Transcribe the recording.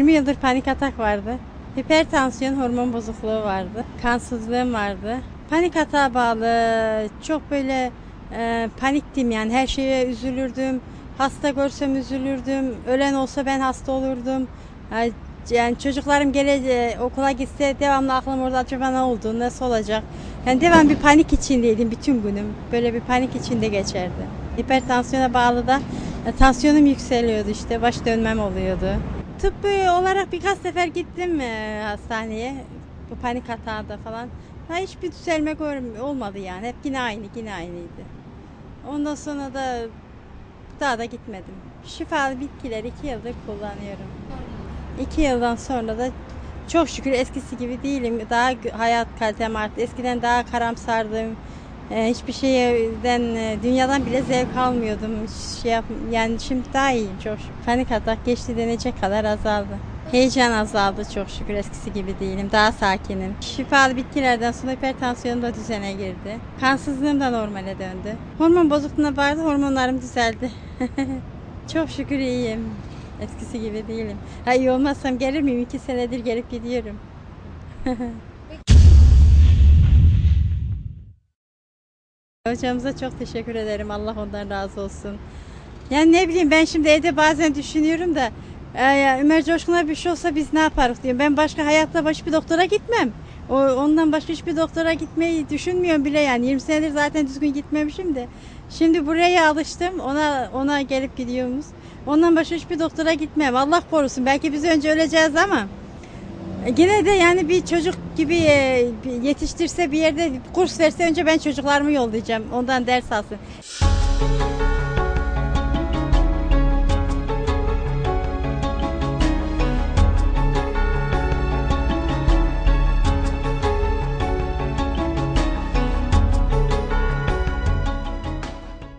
yıldır panik atak vardı. Hipertansiyon, hormon bozukluğu vardı. Kansızlığım vardı. Panik atağa bağlı çok böyle e, paniktim yani her şeye üzülürdüm. Hasta görsem üzülürdüm. Ölen olsa ben hasta olurdum. Yani çocuklarım gele okula gitse devamlı aklım orada acaba ne oldu, nasıl olacak? Yani devam bir panik içindeydim bütün günüm. Böyle bir panik içinde geçerdi. Hipertansiyona bağlı da e, tansiyonum yükseliyordu işte, baş dönmem oluyordu. Tıbbi olarak birkaç sefer gittim e, hastaneye. Bu panik hatada falan. Ha, hiçbir düzelme görm- olmadı yani. Hep yine aynı, yine aynıydı. Ondan sonra da daha da gitmedim. Şifalı bitkiler iki yıldır kullanıyorum. İki yıldan sonra da çok şükür eskisi gibi değilim. Daha hayat kalitem arttı. Eskiden daha karamsardım. Ee, hiçbir şeyden, e, dünyadan bile zevk almıyordum. Şey yap, yani şimdi daha iyiyim çok şükür. Panik atak geçti denecek kadar azaldı. Heyecan azaldı çok şükür eskisi gibi değilim. Daha sakinim. Şifalı bitkilerden sonra hipertansiyonum da düzene girdi. Kansızlığım da normale döndü. Hormon bozukluğuna vardı, hormonlarım düzeldi. çok şükür iyiyim. Eskisi gibi değilim. Ha iyi olmazsam gelir miyim? İki senedir gelip gidiyorum. Hocamıza çok teşekkür ederim. Allah ondan razı olsun. Yani ne bileyim ben şimdi evde bazen düşünüyorum da e, Ömer Coşkun'a bir şey olsa biz ne yaparız diyorum. Ben başka hayatta başka bir doktora gitmem. O, ondan başka hiçbir doktora gitmeyi düşünmüyorum bile yani. 20 senedir zaten düzgün gitmemişim de. Şimdi buraya alıştım. Ona ona gelip gidiyoruz. Ondan başka hiçbir doktora gitmem. Allah korusun. Belki biz önce öleceğiz ama Yine de yani bir çocuk gibi e, yetiştirse bir yerde kurs verse önce ben çocuklarımı yollayacağım. Ondan ders alsın.